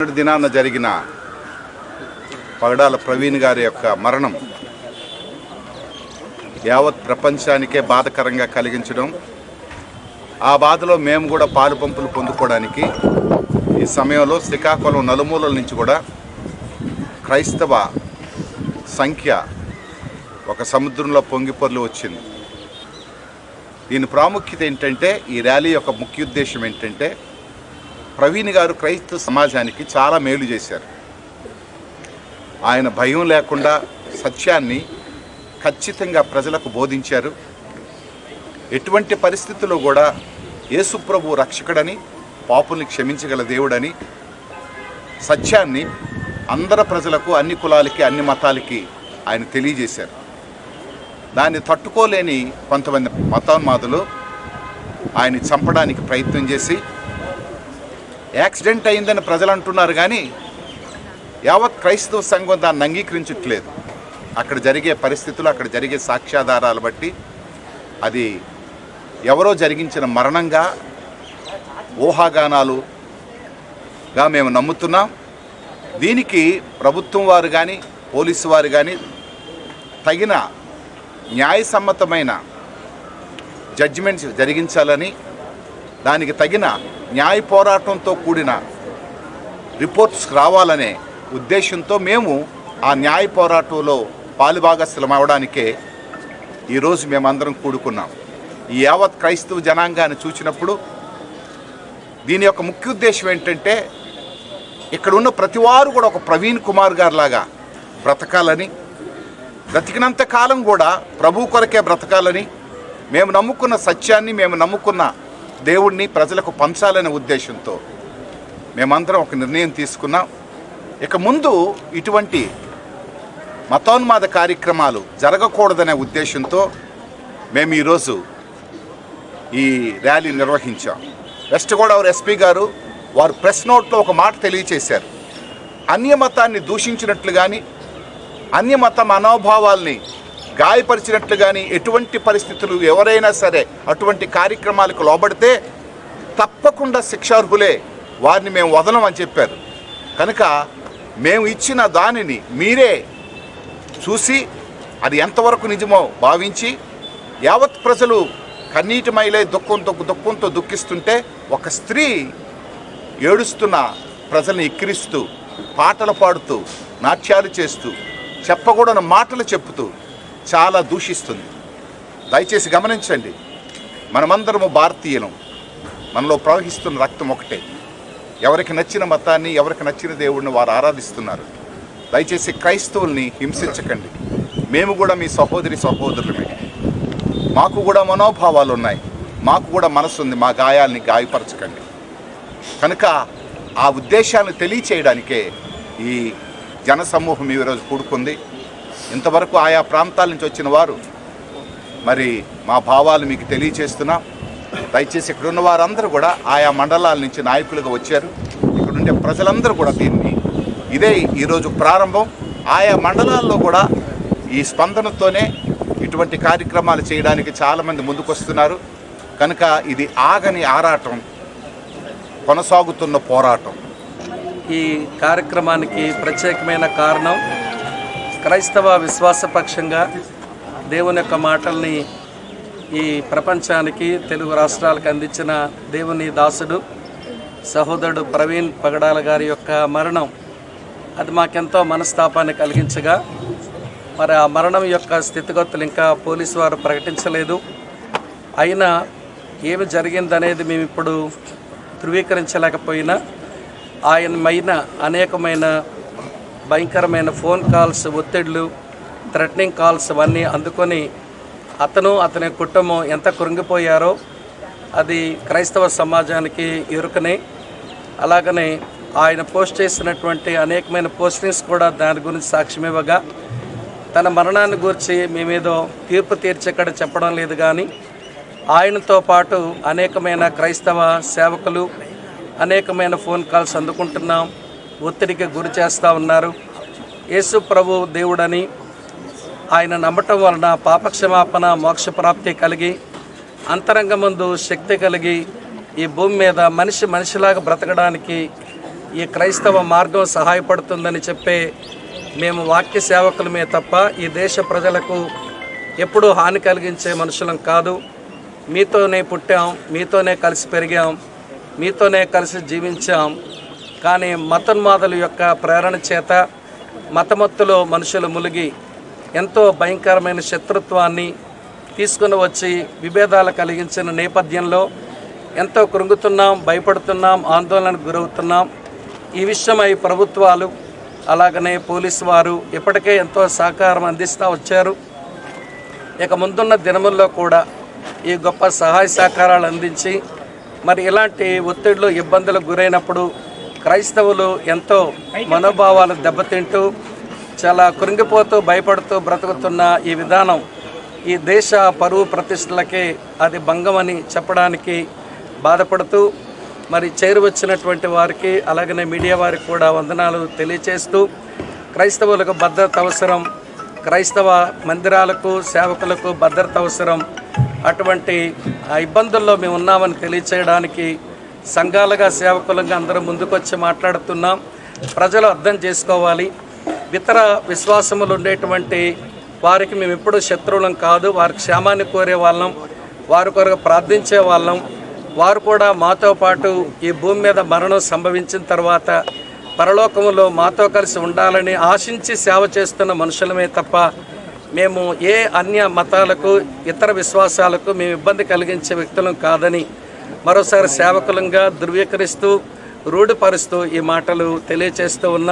నిన్నటి దినాన జరిగిన పగడాల ప్రవీణ్ గారి యొక్క మరణం యావత్ ప్రపంచానికే బాధకరంగా కలిగించడం ఆ బాధలో మేము కూడా పాలు పంపులు పొందుకోవడానికి ఈ సమయంలో శ్రీకాకుళం నలుమూలల నుంచి కూడా క్రైస్తవ సంఖ్య ఒక సముద్రంలో పొంగిపొర్లు వచ్చింది. దీని ప్రాముఖ్యత ఏంటంటే ఈ ర్యాలీ యొక్క ముఖ్య ఉద్దేశం ఏంటంటే ప్రవీణ్ గారు క్రైస్తవ సమాజానికి చాలా మేలు చేశారు. ఆయన భయం లేకుండా సత్యాన్ని ఖచ్చితంగా ప్రజలకు బోధించారు. ఎటువంటి పరిస్థితుల్లో కూడా యేసుప్రభు రక్షకుడని పాపుల్ని క్షమించగల దేవుడని సత్యాన్ని అందర ప్రజలకు అన్ని కులాలకి అన్ని మతాలకి ఆయన తెలియజేశారు. దాన్ని తట్టుకోలేని కొంతమంది మతోన్మాదులు ఆయన చంపడానికి ప్రయత్నం చేసి యాక్సిడెంట్ అయిందని ప్రజలు అంటున్నారు కానీ యావత్ క్రైస్తవ సంఘం దాన్ని అంగీకరించట్లేదు. అక్కడ జరిగే పరిస్థితులు అక్కడ జరిగే సాక్ష్యాధారాలు బట్టి అది ఎవరో జరిగించిన మరణంగా ఊహాగానాలుగా మేము నమ్ముతున్నాం. దీనికి ప్రభుత్వం వారు కానీ పోలీసు వారు కానీ తగిన న్యాయసమ్మతమైన జడ్జిమెంట్స్ జరిగించాలని దానికి తగిన న్యాయ పోరాటంతో కూడిన రిపోర్ట్స్ రావాలనే ఉద్దేశంతో మేము ఆ న్యాయ పోరాటంలో పాలుభాగస్థలం అవడానికే ఈరోజు మేమందరం కూడుకున్నాం. ఈ యావత్ క్రైస్తవ జనాంగాన్ని చూసినప్పుడు దీని యొక్క ముఖ్య ఉద్దేశం ఏంటంటే ఇక్కడ ఉన్న ప్రతివారు కూడా ఒక ప్రవీణ్ కుమార్ గారు లాగా బ్రతకాలని బ్రతికినంత కాలం కూడా ప్రభు కొరకే బ్రతకాలని మేము నమ్ముకున్న సత్యాన్ని మేము నమ్ముకున్న దేవుణ్ణి ప్రజలకు పంచాలనే ఉద్దేశంతో మేమందరం ఒక నిర్ణయం తీసుకున్నాం. ఇక ముందు ఇటువంటి మతోన్మాద కార్యక్రమాలు జరగకూడదనే ఉద్దేశంతో మేము ఈరోజు ఈ ర్యాలీ నిర్వహించాం. వెస్ట్ గోదావరి ఎస్పీ గారు వారు ప్రెస్ నోట్లో ఒక మాట తెలియచేశారు. అన్యమతాన్ని దూషించినట్లు కానీ అన్యమత మనోభావాల్ని గాయపరిచినట్లు కానీ ఎటువంటి పరిస్థితులు ఎవరైనా సరే అటువంటి కార్యక్రమాలకు లోబడితే తప్పకుండా శిక్షార్హులే వారిని మేము వదలమని చెప్పారు. కనుక మేము ఇచ్చిన దానిని మీరే చూసి అది ఎంతవరకు నిజమో భావించి యావత్ ప్రజలు కన్నీటి మైలే దుఃఖంతో దుఃఖంతో దుఃఖిస్తుంటే ఒక స్త్రీ ఏడుస్తున్న ప్రజల్ని ఎక్కిరిస్తూ పాటలు పాడుతూ నాట్యాలు చేస్తూ చెప్పకూడని మాటలు చెప్తూ చాలా దూషిస్తుంది. దయచేసి గమనించండి మనమందరము భారతీయులం. మనలో ప్రవహిస్తున్న రక్తం ఒకటే. ఎవరికి నచ్చిన మతాన్ని ఎవరికి నచ్చిన దేవుడిని వారు ఆరాధిస్తున్నారు. దయచేసి క్రైస్తవుల్ని హింసించకండి. మేము కూడా మీ సహోదరి సహోదరులమే. మాకు కూడా మనోభావాలు ఉన్నాయి. మాకు కూడా మనసు ఉంది మా గాయాల్ని గాయపరచకండి. కనుక ఆ ఉద్దేశాలను తెలియచేయడానికే ఈ జనసమూహం ఈరోజు కూడుకుంది. ఇంతవరకు ఆయా ప్రాంతాల నుంచి వచ్చిన వారు మరి మా భావాలు మీకు తెలియచేస్తున్నాం. దయచేసి ఇక్కడ ఉన్న వారందరూ కూడా ఆయా మండలాల నుంచి నాయకులుగా వచ్చారు. ఇక్కడుండే ప్రజలందరూ కూడా దీన్ని ఇదే ఈరోజు ప్రారంభం. ఆయా మండలాల్లో కూడా ఈ స్పందనతోనే ఇటువంటి కార్యక్రమాలు చేయడానికి చాలామంది ముందుకొస్తున్నారు. కనుక ఇది ఆగని ఆరాటం కొనసాగుతున్న పోరాటం. ఈ కార్యక్రమానికి ప్రత్యేకమైన కారణం క్రైస్తవ విశ్వాసపక్షంగా దేవుని యొక్క మాటల్ని ఈ ప్రపంచానికి తెలుగు రాష్ట్రాలకు అందించిన దేవుని దాసుడు సహోదరుడు ప్రవీణ్ పగడాల గారి యొక్క మరణం అది మాకెంతో మనస్తాపాన్ని కలిగించగా మరి ఆ మరణం యొక్క స్థితిగతులు ఇంకా పోలీసు వారు ప్రకటించలేదు. అయినా ఏమి జరిగిందనేది మేము ఇప్పుడు ధృవీకరించలేకపోయినా ఆయనమైన అనేకమైన భయంకరమైన ఫోన్ కాల్స్ ఒత్తిడులు థ్రెటనింగ్ కాల్స్ అవన్నీ అందుకొని అతను అతని కుటుంబం ఎంత కృంగిపోయారో అది క్రైస్తవ సమాజానికి ఎరుకనే అలాగనే ఆయన పోస్ట్ చేసినటువంటి అనేకమైన పోస్టింగ్స్ కూడా దాని గురించి సాక్ష్యం ఇవ్వగా తన మరణాన్ని గురించి మేమేదో తీర్పు తీర్చక్కడ చెప్పడం లేదు కానీ ఆయనతో పాటు అనేకమైన క్రైస్తవ సేవకులు అనేకమైన ఫోన్ కాల్స్ అందుకుంటున్నాం. ఒత్తిడికి గురి చేస్తూ ఉన్నారు. యేసు ప్రభు దేవుడని ఆయన నమ్మటం వలన పాపక్షమాపణ మోక్షప్రాప్తి కలిగి అంతరంగమందు శక్తి కలిగి ఈ భూమి మీద మనిషి మనిషిలాగా బ్రతకడానికి ఈ క్రైస్తవ మార్గం సహాయపడుతుందని చెప్పే మేము వాక్య సేవకులమే తప్ప ఈ దేశ ప్రజలకు ఎప్పుడూ హాని కలిగించే మనుషులం కాదు. మీతోనే పుట్టాం మీతోనే కలిసి పెరిగాం మీతోనే కలిసి జీవించాం. కానీ మతోన్మాదుల యొక్క ప్రేరణ చేత మతమత్తులో మనుషులు ములిగి ఎంతో భయంకరమైన శత్రుత్వాన్ని తీసుకుని వచ్చి విభేదాలు కలిగించిన నేపథ్యంలో ఎంతో కృంగుతున్నాం భయపడుతున్నాం ఆందోళనకు గురవుతున్నాం. ఈ విషయమై ప్రభుత్వాలు అలాగనే పోలీసు వారు ఇప్పటికే ఎంతో సహకారం అందిస్తూ వచ్చారు. ఇక ముందున్న దినముల్లో కూడా ఈ గొప్ప సహాయ సహకారాలు అందించి మరి ఇలాంటి ఒత్తిడిలో ఇబ్బందులకు గురైనప్పుడు క్రైస్తవులు ఎంతో మనోభావాలు దెబ్బతింటూ చాలా కృంగిపోతూ భయపడుతూ బ్రతుకుతున్న ఈ విధానం ఈ దేశ పరువు ప్రతిష్టలకే అది భంగమని చెప్పడానికి బాధపడుతూ మరి చేరువచ్చినటువంటి వారికి అలాగనే మీడియా వారికి కూడా వందనాలు తెలియచేస్తూ క్రైస్తవులకు భద్రత అవసరం క్రైస్తవ మందిరాలకు సేవకులకు భద్రత అవసరం అటువంటి ఆ ఇబ్బందుల్లో మేము ఉన్నామని తెలియచేయడానికి సంఘాలుగా సేవకులంగా అందరం ముందుకొచ్చి మాట్లాడుతున్నాం. ప్రజలు అర్థం చేసుకోవాలి. ఇతర విశ్వాసములు ఉండేటువంటి వారికి మేము ఎప్పుడూ శత్రువులం కాదు. వారి క్షేమాన్ని కోరే వాళ్ళం. వారి కొరకు ప్రార్థించే వాళ్ళం. వారు కూడా మాతో పాటు ఈ భూమి మీద మరణం సంభవించిన తర్వాత పరలోకంలో మాతో కలిసి ఉండాలని ఆశించి సేవ చేస్తున్న మనుషులమే తప్ప మేము ఏ అన్య మతాలకు ఇతర విశ్వాసాలకు మేము ఇబ్బంది కలిగించే వ్యక్తులం కాదని మరోసారి సేవకులంగా ధృవీకరిస్తూ రూఢిపరుస్తూ ఈ మాటలు తెలియచేస్తూ ఉన్నారు